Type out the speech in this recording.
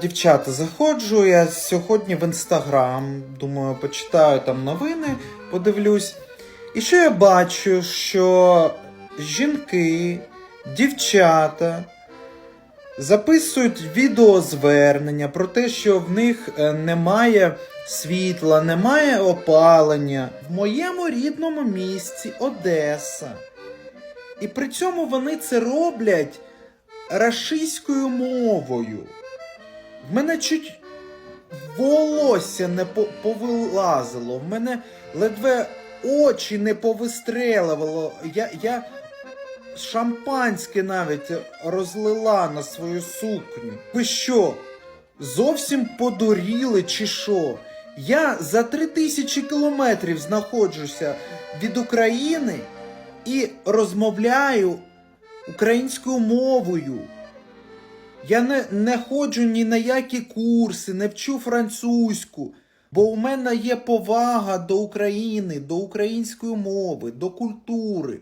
Дівчата, заходжу я сьогодні в інстаграм, думаю, почитаю там новини, подивлюсь. І що я бачу, що жінки, дівчата записують відеозвернення про те, що в них е, немає світла, немає опалення в моєму рідному місті Одеса. І при цьому вони це роблять рашистською мовою. В мене чуть волосся не повилазило, в мене ледве очі не повистрелювало. Я, я шампанське навіть розлила на свою сукню. Ви що? Зовсім подуріли чи що? Я за три тисячі кілометрів знаходжуся від України і розмовляю українською мовою. Я не, не ходжу ні на які курси, не вчу французьку, бо у мене є повага до України, до української мови, до культури.